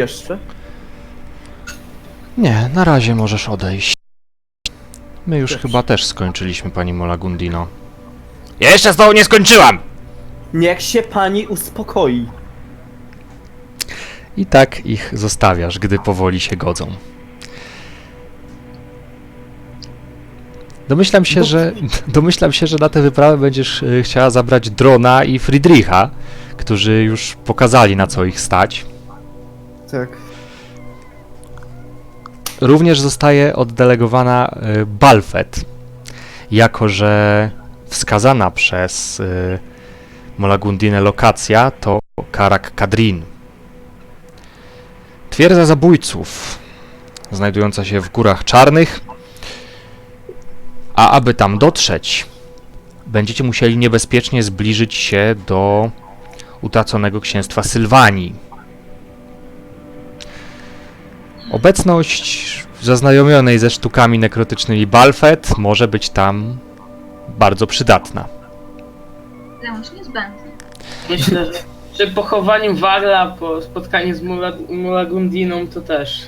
Jeszcze? Nie, na razie możesz odejść. My już Też. chyba też skończyliśmy, pani Molagundino. Ja jeszcze z tobą nie skończyłam! Niech się pani uspokoi. I tak ich zostawiasz, gdy powoli się godzą. Domyślam się, że domyślam się, że na tę wyprawę będziesz y, chciała zabrać Drona i Friedricha, którzy już pokazali na co ich stać. Tak. Również zostaje oddelegowana y, Balfet, jako że wskazana przez y, Molagundinę lokacja to Karak Kadrin. Twierdza zabójców, znajdująca się w Górach Czarnych, a aby tam dotrzeć, będziecie musieli niebezpiecznie zbliżyć się do utraconego księstwa Sylwanii. Obecność zaznajomionej ze sztukami nekrotycznymi Balfet może być tam bardzo przydatna. Wręcz niezbędny. Myślę, że przy pochowaniu Warla po spotkaniu z Mula, Mulagundiną to też.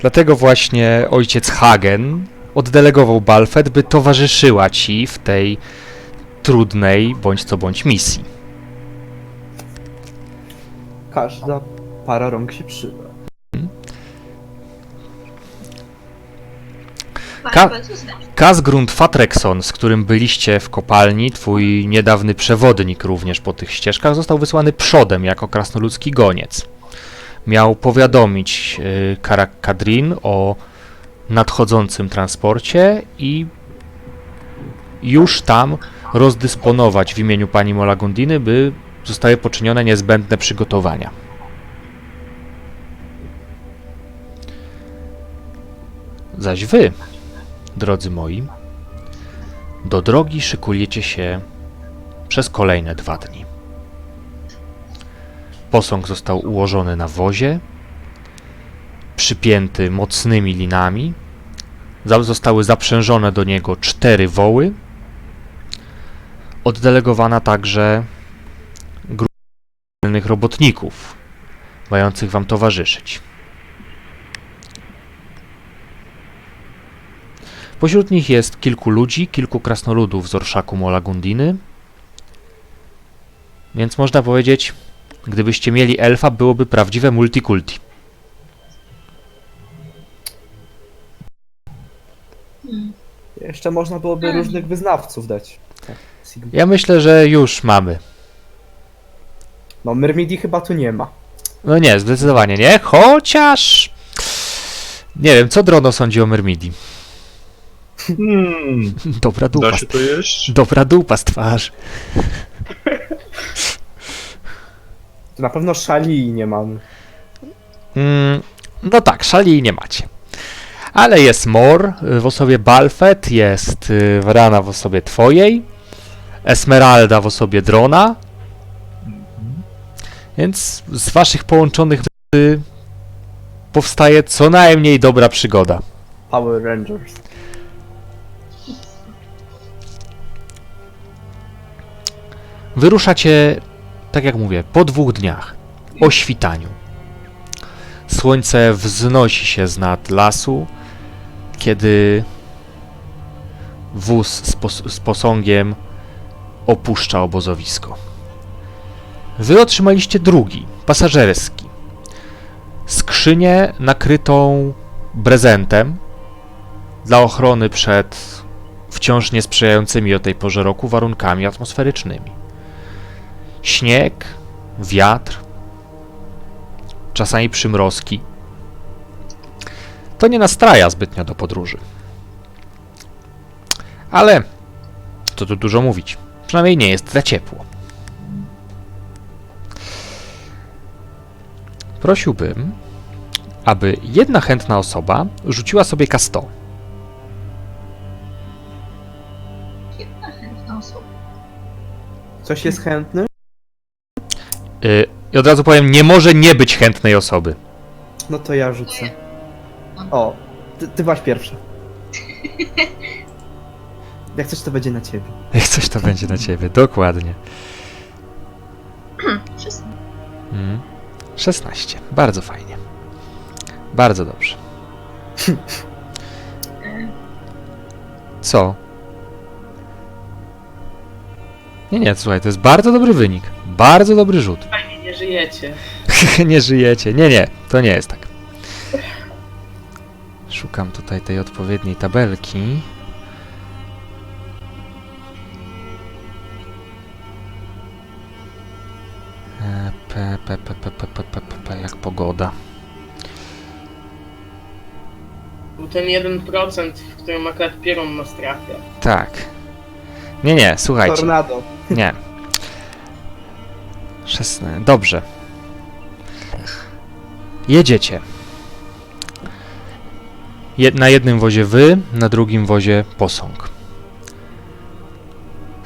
Dlatego właśnie ojciec Hagen oddelegował Balfet, by towarzyszyła ci w tej trudnej bądź co bądź misji. Każda para rąk się przyda. Ka-. Kasgrund Fatrekson, z którym byliście w kopalni, twój niedawny przewodnik również po tych ścieżkach, został wysłany przodem jako krasnoludzki goniec. Miał powiadomić y, Karak Kadrin o nadchodzącym transporcie i już tam rozdysponować w imieniu pani Molagundiny, by zostały poczynione niezbędne przygotowania. Zaś wy, drodzy moi, do drogi szykujecie się przez kolejne dwa dni. Posąg został ułożony na wozie, przypięty mocnymi linami. Zostały zaprzężone do niego cztery woły. Oddelegowana także grupa robotników, mających wam towarzyszyć. Pośród nich jest kilku ludzi, kilku krasnoludów z orszaku Molagundiny. Więc można powiedzieć, gdybyście mieli elfa, byłoby prawdziwe multikulti. Hmm. Jeszcze można byłoby Hmm. różnych wyznawców dać. Tak. Sigma. Ja myślę, że już mamy. No, Myrmidii chyba tu nie ma. No nie, zdecydowanie nie, chociaż... Nie wiem, co Drono sądzi o Myrmidii. Hmm, Dobra dupa, da się to jeść? dobra dupa z twarzy. Tu na pewno szali nie mamy. Mm, no tak, szali nie macie. Ale jest Mor w osobie Balfet, jest y, Vrana w osobie twojej, Esmeralda w osobie Drona. Więc z waszych połączonych powstaje co najmniej dobra przygoda. Power Rangers. Wyruszacie, tak jak mówię, po dwóch dniach, o świtaniu. Słońce wznosi się z nad lasu, kiedy wóz z, pos- z posągiem opuszcza obozowisko. Wy otrzymaliście drugi, pasażerski. Skrzynię nakrytą prezentem dla ochrony przed wciąż niesprzyjającymi o tej porze roku warunkami atmosferycznymi śnieg, wiatr, czasami przymrozki. To nie nastraja zbytnio do podróży. Ale, co tu dużo mówić, przynajmniej nie jest za ciepło. Prosiłbym, aby jedna chętna osoba rzuciła sobie kasto. Jedna chętna osoba. Ktoś jest chętny? Yy, I od razu powiem, nie może nie być chętnej osoby. No to ja rzucę. O, ty, ty byłaś pierwsza. Jak coś to będzie na ciebie. Jak coś to będzie na ciebie, dokładnie. Wszyscy. Mm. 16. Bardzo fajnie. Bardzo dobrze. Co? Nie, nie, słuchaj, to jest bardzo dobry wynik. Bardzo dobry rzut. Żyjecie. nie żyjecie. Nie, nie, to nie jest tak. Szukam tutaj tej odpowiedniej tabelki. E, P, P, P, P, P, P, P, P, P, jak pogoda. Był ten 1%, w którym akurat Pieron nas trafia. Tak. Nie, nie, słuchajcie. Tornado. Nie. 16. Dobrze. Jedziecie. Je, na jednym wozie wy, na drugim wozie posąg.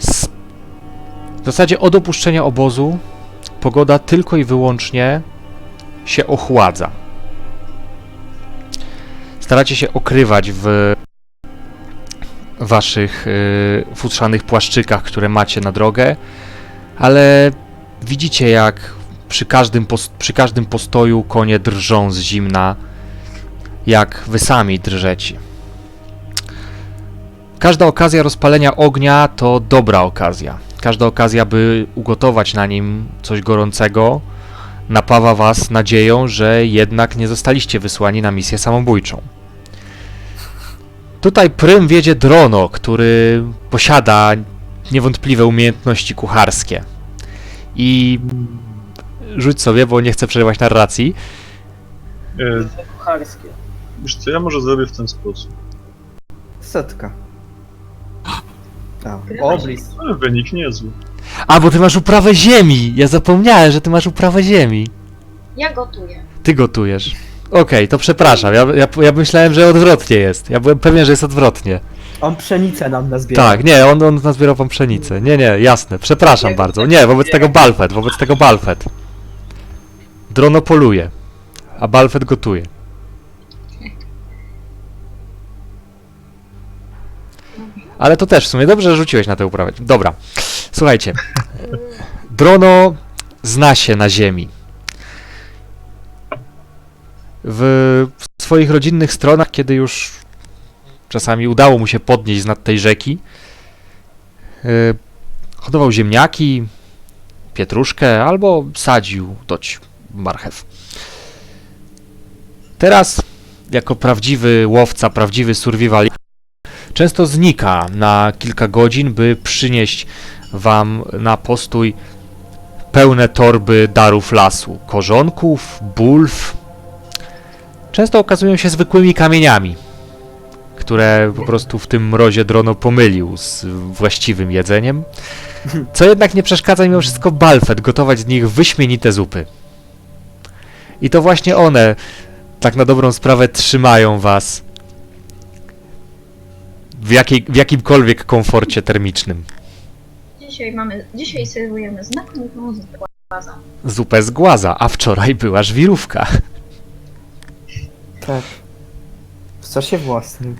S- w zasadzie od opuszczenia obozu pogoda tylko i wyłącznie się ochładza. Staracie się okrywać w waszych y, futrzanych płaszczykach, które macie na drogę, ale widzicie jak przy każdym, przy każdym postoju konie drżą z zimna, jak wy sami drżecie. Każda okazja rozpalenia ognia to dobra okazja. Każda okazja, by ugotować na nim coś gorącego, napawa was nadzieją, że jednak nie zostaliście wysłani na misję samobójczą. Tutaj prym wiedzie Drono, który posiada niewątpliwe umiejętności kucharskie. I rzuć sobie, bo nie chcę przerywać narracji. E, Kucharskie. wiesz co, ja może zrobię w ten sposób. Setka. A, oblis. Ale wynik niezły. A, bo ty masz uprawę ziemi! Ja zapomniałem, że ty masz uprawę ziemi. ja gotuję. Ty gotujesz. Okej, to przepraszam. Ja, ja, ja myślałem, że odwrotnie jest. Ja byłem pewien, że jest odwrotnie. On pszenicę nam nazbiera. Tak, nie, on, on nazbierał wam pszenicę. Nie, nie, jasne. Przepraszam bardzo. Nie, wobec tego Balfet, wobec tego Balfet. Drono poluje, a Balfet gotuje. Ale to też w sumie dobrze że rzuciłeś na tę uprawę. Dobra, słuchajcie. Drono zna się na ziemi. W swoich rodzinnych stronach, kiedy już czasami udało mu się podnieść z nad tej rzeki, yy, hodował ziemniaki, pietruszkę albo sadził doć marchew. Teraz, jako prawdziwy łowca, prawdziwy survival, często znika na kilka godzin, by przynieść wam na postój pełne torby darów lasu, korzonków, bulw. Często okazują się zwykłymi kamieniami, które po prostu w tym mrozie drono pomylił z właściwym jedzeniem. Co jednak nie przeszkadza mimo wszystko Balfet gotować z nich wyśmienite zupy. I to właśnie one, tak na dobrą sprawę, trzymają was w, jakiej, w jakimkolwiek komforcie termicznym. Dzisiaj mamy, dzisiaj serwujemy znakomitą zupę głaza. Zupę z głaza, a wczoraj była żwirówka. Tak. W sosie własnym.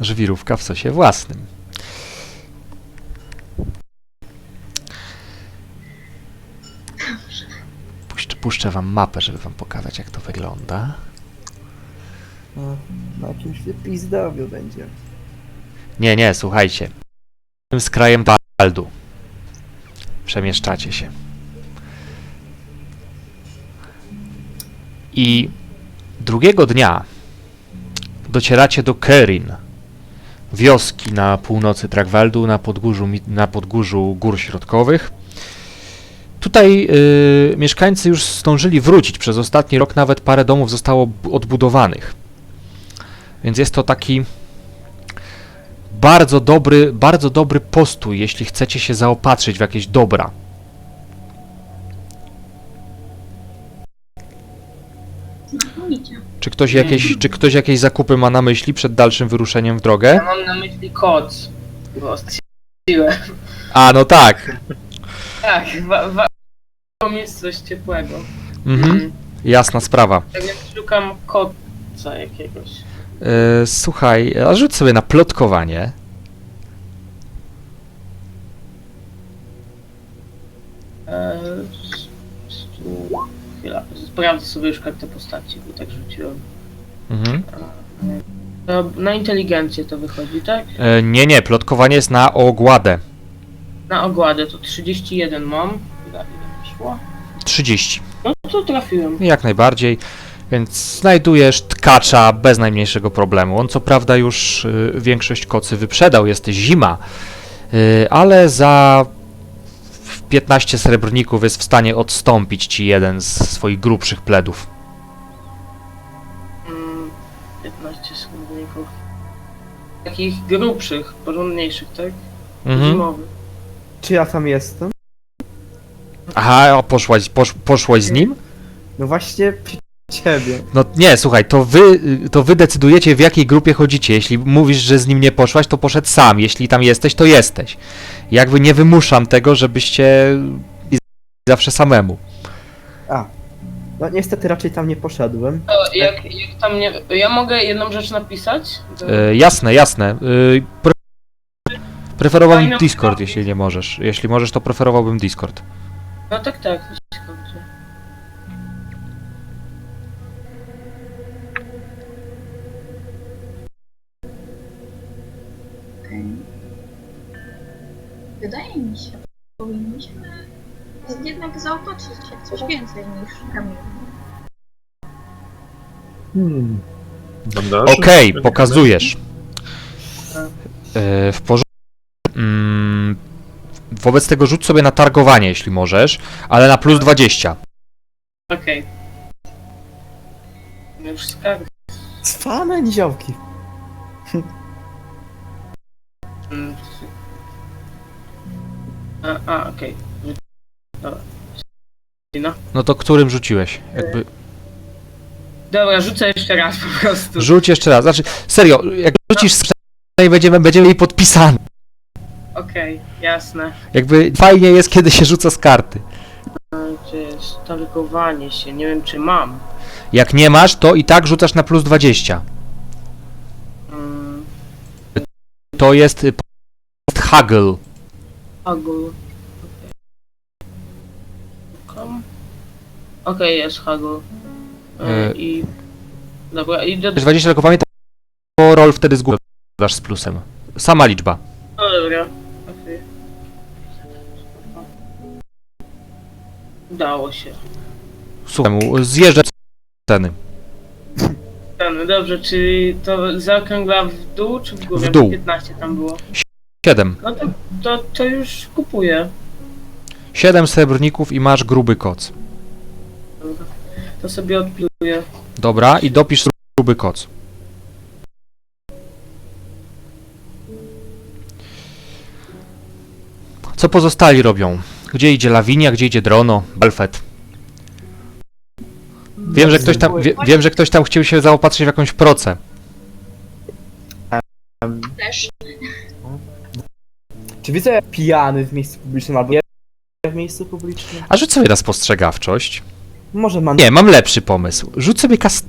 Żwirówka w sosie własnym. Puszczę, puszczę wam mapę, żeby wam pokazać, jak to wygląda. No, na jakimś pizdowiu będzie. Nie, nie, słuchajcie. Z krajem Baldu. Przemieszczacie się. I drugiego dnia docieracie do Kerin, wioski na północy Trakwaldu, na podgórzu, na podgórzu Gór Środkowych. Tutaj y, mieszkańcy już zdążyli wrócić. Przez ostatni rok nawet parę domów zostało odbudowanych. Więc jest to taki bardzo dobry, bardzo dobry postój, jeśli chcecie się zaopatrzyć w jakieś dobra. Czy ktoś, jakieś, czy ktoś jakieś zakupy ma na myśli przed dalszym wyruszeniem w drogę? Ja mam na myśli koc. Bo strzeliłem. A, no tak. Tak, wa- wa- mieć coś ciepłego. Mhm. Jasna sprawa. Tak więc szukam koca jakiegoś. E, słuchaj, a rzuć sobie na plotkowanie. Eee, chwila, sprawdzę sobie już kartę postaci, bo tak rzuciłem. Mhm. To na inteligencję to wychodzi, tak? E, nie, nie, plotkowanie jest na ogładę. Na ogładę to 31 mam. Ile, ile wyszło? 30. No to trafiłem. Jak najbardziej. Więc znajdujesz tkacza bez najmniejszego problemu. On co prawda już y, większość kocy wyprzedał, jest zima, y, ale za 15 srebrników jest w stanie odstąpić ci jeden z swoich grubszych pledów. Mm, 15 srebrników. Takich grubszych, porządniejszych, tak? Mhm. Zimowych. Czy ja tam jestem? Aha, o, poszłaś, posz, poszłaś z nim? No właśnie przy ciebie. No nie, słuchaj, to wy, to wy decydujecie w jakiej grupie chodzicie. Jeśli mówisz, że z nim nie poszłaś, to poszedł sam. Jeśli tam jesteś, to jesteś. Jakby nie wymuszam tego, żebyście i zawsze samemu. A. No niestety raczej tam nie poszedłem. To jak, jak tam nie... Ja mogę jedną rzecz napisać? E, jasne, jasne. E, pre preferowałbym Discord, jeśli nie możesz. Jeśli możesz, to preferowałbym Discord. No tak, tak. Jednak zaopatrzyć się w coś więcej niż kamień. Hmm. Bandaże? Okej, pokazujesz. E, w porządku. Mm, wobec tego rzuć sobie na targowanie, jeśli możesz, ale na plus 20. Okej. No Już skarb. Cwane niziołki. Mm. A, a okej. No. No to którym rzuciłeś? Jakby... Dobra, rzucę jeszcze raz po prostu. Rzuć jeszcze raz. Znaczy, serio, jak rzucisz i będziemy, będziemy jej podpisani. Okej, jasne. Jakby fajnie jest, kiedy się rzuca z karty. Gdzie jest targowanie się? Nie wiem czy mam. Jak nie masz, to i tak rzucasz na plus 20. Mm, To jest haggle. Haggle. Okej, Okej, jest Haggle. E, E. I... Dobra, i do... 20 lokowanie to roll wtedy z góry dasz z plusem. Sama liczba. No dobra. Okej. Udało się. Słuchaj, mu, zjeżdżaj z ceny. Dobrze, czy to zaokrągla w dół czy w górę? W dół. 15 tam było. 7. No to, to, to już kupuję. 7 srebrników i masz gruby koc. Dobra. To sobie odpluję. Dobra, i dopisz gruby koc. Co pozostali robią? Gdzie idzie Lawinia, gdzie idzie Drono, Belfet? Wiem, że ktoś tam, wie, wiem, że ktoś tam chciał się zaopatrzyć w jakąś procę. Też Czy widzę pijany w miejscu publicznym albo w miejscu publicznym? A rzuć sobie na spostrzegawczość. Może man... Nie, mam lepszy pomysł. Rzuć sobie kas...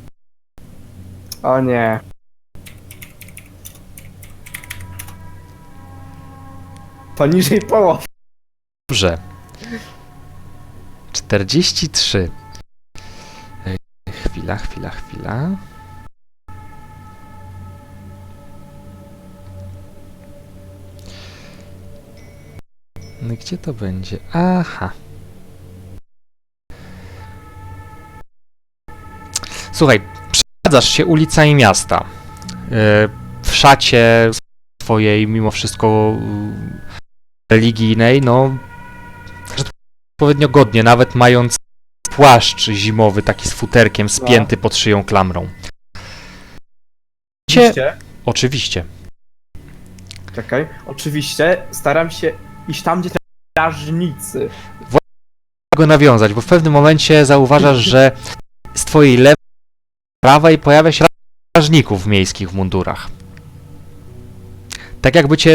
O nie. Poniżej połowy. Dobrze. 43. Ej, Chwila, chwila, chwila. No gdzie to będzie? Aha. Słuchaj, przesadzasz się ulicami miasta. Yy, W szacie swojej, mimo wszystko yy, religijnej, no odpowiednio godnie, nawet mając płaszcz zimowy, taki z futerkiem spięty pod szyją klamrą. Cie... Oczywiście. Oczywiście. Czekaj. Oczywiście staram się iść tam, gdzie strażnicy. go nawiązać, bo w pewnym momencie zauważasz, że z twojej lewej, prawej pojawia się strażników miejskich mundurach. Tak jakby cię